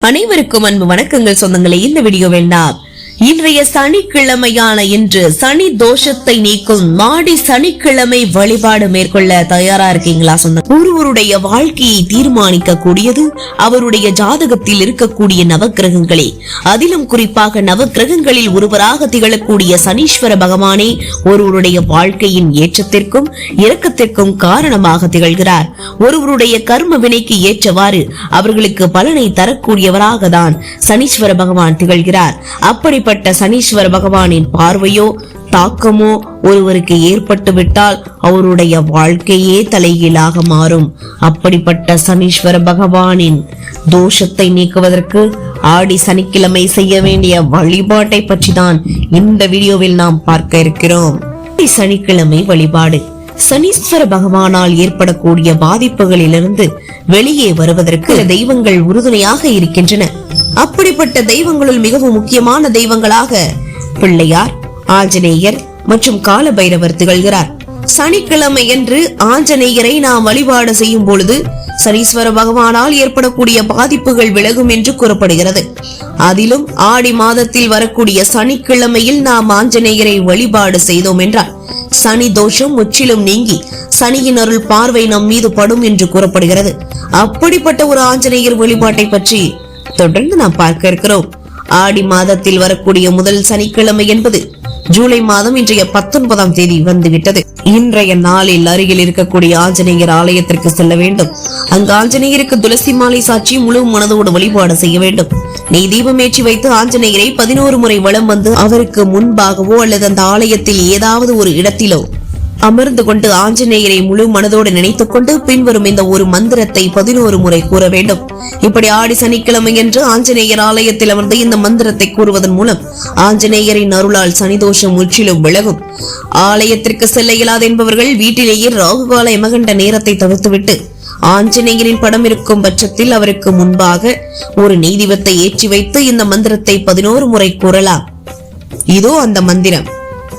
அனைவருக்கும் அன்பு வணக்கங்கள் சொந்தங்களே. இந்த வீடியோவில் நாம் இன்றைய சனிக்கிழமையான இன்று சனி தோஷத்தை நீக்கும் மாடி சனிக்கிழமை வழிபாடு மேற்கொள்ள தயாரா இருக்கீங்களா சொன்ன ஒருவருடைய வாழ்க்கையை தீர்மானிக்க கூடியது அவருடைய ஜாதகத்தில் இருக்கக்கூடிய நவக்கிரகங்களே. அதிலும் குறிப்பாக நவக்கிரகங்களில் ஒருவராக திகழக்கூடிய சனீஸ்வர பகவானே ஒருவருடைய வாழ்க்கையின் ஏற்றத்திற்கும் இறக்கத்திற்கும் காரணமாக திகழ்கிறார். ஒருவருடைய கர்ம வினைக்கு ஏற்றவாறு அவர்களுக்கு பலனை தரக்கூடியவராக தான் சனீஸ்வர பகவான் திகழ்கிறார். அப்படி அப்படிப்பட்ட சனீஸ்வர பகவானின் பார்வையோ தாக்கமோ ஒருவருக்கு ஏற்பட்டு விட்டால் அவருடைய வாழ்க்கையே தலைகீழாக மாறும். அப்படிப்பட்ட சனீஸ்வர பகவானின் தோஷத்தை நீக்குவதற்கு ஆடி சனிக்கிழமை செய்ய வேண்டிய வழிபாட்டை பற்றி தான் இந்த வீடியோவில் நாம் பார்க்க இருக்கிறோம். சனிக்கிழமை வழிபாடு. சனீஸ்வர பகவானால் ஏற்படக்கூடிய பாதிப்புகளிலிருந்து வெளியே வருவதற்கு தெய்வங்கள் உறுதுணையாக இருக்கின்றன. அப்படிப்பட்ட தெய்வங்களுள் மிகவும் முக்கியமான தெய்வங்களாக பிள்ளையார் ஆஞ்சநேயர் மற்றும் கால பைரவர் திகழ்கிறார். சனிக்கிழமை என்று ஆஞ்சநேயரை நாம் வழிபாடு செய்யும் பொழுது சனீஸ்வர பகவானால் ஏற்படக்கூடிய பாதிப்புகள் விலகும் என்று கூறப்படுகிறது. அதிலும் ஆடி மாதத்தில் வரக்கூடிய சனிக்கிழமையில் நாம் ஆஞ்சநேயரை வழிபாடு செய்தோம் என்றால் சனி தோஷம் முற்றிலும் நீங்கி சனியின் அருள் பார்வை நம் மீது படும் என்று கூறப்படுகிறது. அப்படிப்பட்ட ஒரு ஆஞ்சநேயர் வழிபாட்டை பற்றி தொடர்ந்து நாம் பார்க்க இருக்கிறோம். ஆடி மாதத்தில் வரக்கூடிய முதல் சனிக்கிழமை என்பது ஜூலை மாதம் இன்றைய பத்தொன்பதாம் தேதி வந்துவிட்டது. இன்றைய நாளில் அருகில் இருக்கக்கூடிய ஆஞ்சநேயர் ஆலயத்திற்கு செல்ல வேண்டும். அங்கு ஆஞ்சநேயருக்கு துளசி மாலை சாட்சி முழு மனதோடு வழிபாடு செய்ய வேண்டும். நெய் தீபம் ஏற்றி வைத்து ஆஞ்சநேயரை பதினோரு முறை வலம் வந்து அவருக்கு முன்பாகவோ அல்லது அந்த ஆலயத்தில் ஏதாவது ஒரு இடத்திலோ அமர்ந்து கொண்டு ஆஞ்சநேயரை முழு மனதோடு நினைத்துக் கொண்டு பின்வரும் இந்த ஒரு மந்திரத்தை பதினோரு முறை கூற வேண்டும். இப்படி ஆடி சனிக்கிழமை என்று ஆஞ்சநேயர் ஆலயத்தில் அமர்ந்து இந்த மந்திரத்தை கூறுவதன் மூலம் ஆஞ்சநேயரின் அருளால் சனிதோஷம் முற்றிலும் விலகும். ஆலயத்திற்கு செல்ல இயலாது என்பவர்கள் வீட்டிலேயே ராகுகால எமகண்ட நேரத்தை தவிர்த்துவிட்டு ஆஞ்சநேயரின் படம் இருக்கும் பட்சத்தில் அவருக்கு முன்பாக ஒரு நீதிபத்தை ஏற்றி வைத்து இந்த மந்திரத்தை பதினோரு முறை கூறலாம். இதோ அந்த மந்திரம்.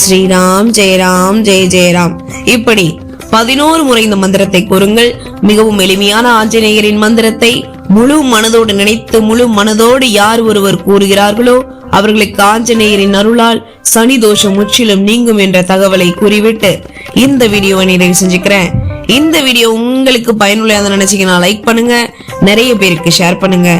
ஸ்ரீராம் ஜெயராம் ஜெய ஜெயராம். இப்படி பதினோரு முறை இந்த மந்திரத்தை கூறுங்கள். மிகவும் எளிமையான ஆஞ்சநேயரின் மந்திரத்தை முழு மனதோடு நினைத்து முழு மனதோடு யார் ஒருவர் கூறுகிறார்களோ அவர்களுக்கு ஆஞ்சநேயரின் அருளால் சனி தோஷம் முற்றிலும் நீங்கும் என்ற தகவலை கூறிவிட்டு இந்த வீடியோவை நிறைவு செஞ்சுக்கிறேன். இந்த வீடியோ உங்களுக்கு பயனுள்ளதாக நினைச்சீங்கன்னா லைக் பண்ணுங்க நிறைய பேருக்கு ஷேர் பண்ணுங்க.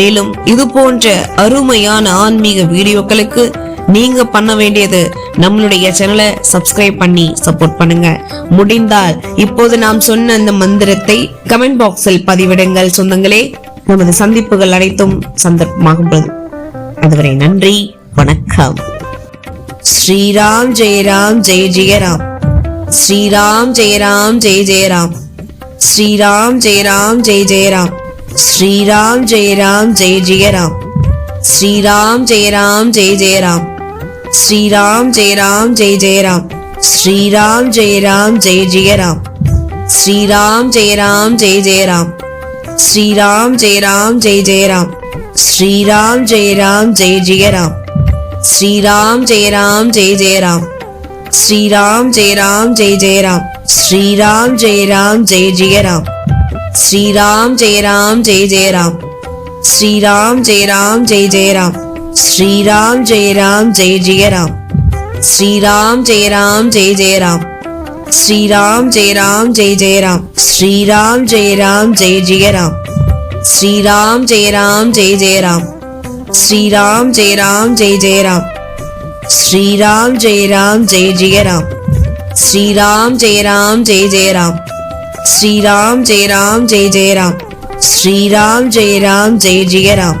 மேலும் இது போன்ற அருமையான ஆன்மீக வீடியோக்களுக்கு நீங்க பண்ண வேண்டியது நம்மளுடைய சேனலை சப்ஸ்கிரைப் பண்ணி சப்போர்ட் பண்ணுங்க. முடிந்தால் இப்போது நாம் சொன்ன அந்த மந்திரத்தை கமெண்ட் பாக்ஸில் பதிவிடுங்கள் சொந்தங்களே. நமது சந்திப்புகள் அனைத்தும் சந்தர்ப்பமாகும் அதுவரை நன்றி வணக்கம். ஸ்ரீராம் ஜெயராம் ஜெய ஸ்ரீராம் ஜெயராம் ஜெய ஜெயராம் ஸ்ரீராம் ஜெயராம் ஜெய ஜெயராம் ஸ்ரீராம் ஜெயராம் ஜெய ராம். ஸ்ரீராம் ஜெயராம் ஜெய شریم جی رام جی جی رام شری رام جی رام جی جی رام شری رام جی رام جی جی رام شری رام جی رام جی جی رم شری رم جی رام جی جی رم جی رام جی جی رم شری ری رام جی جی رام شری رم جی رام جی جی رم جی رام جی جی رم شری رم جی رام جی جی رام ஸ்ரீராம் ஜெயராம் ஜெய ஜெயராம் ஸ்ரீராம் ஜெயராம் ஜெய ஜெயராம் ஸ்ரீராம் ஜெயராம் ஜெய ஜெயராம் ஸ்ரீராம் ஜெயராம் ஜெய ஜெயராம் ஸ்ரீராம் ஜெய ராம் ஜெய ஜெய ராம் ஸ்ரீராம் ஜெய ராம் ஜெய ஜெய ராம் ஸ்ரீராம் ஜெயராம் ஜெய ஜெயராம் ஸ்ரீராம் ஜெயராம் ஜெய ஜெயராம் ஸ்ரீராம் ஜெயராம் ஜெய ஜெயராம் ஸ்ரீராம் ஜெயராம் ஜெய ஜெயராம்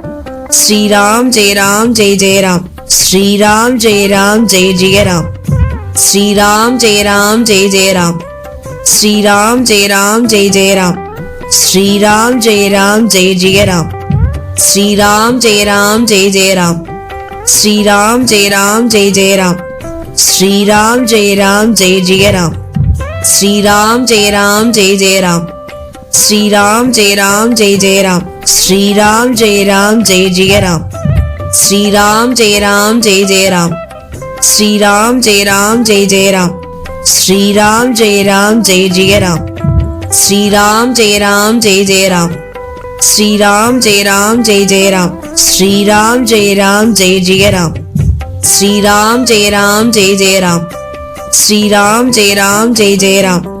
شری رام جے رام جے جے رام شری رام جے رام جے جے رام شری رام جے رام جے جے رام شری رام جے رام جے جے رام شری رام جے رام جے جے رام شری رام جے رام جے جے رام شری رام جے رام جے جے رام شری رام جے رام جے جے رام شری رام جے رام جے جے رام شری رام جے رام جے جے رام سری رام جے رام جے جے رام سری رام جے رام جے جے رام سری رام جے رام جے جے رام سری رام جے رام جے جے رام سری رام جے رام جے جے رام سری رام جے رام جے جے رام سری رام جے رام جے جے رام سری رام جے رام جے جے رام سری رام جے رام جے جے رام سری رام جے رام جے جے رام سری رام جے رام جے جے رام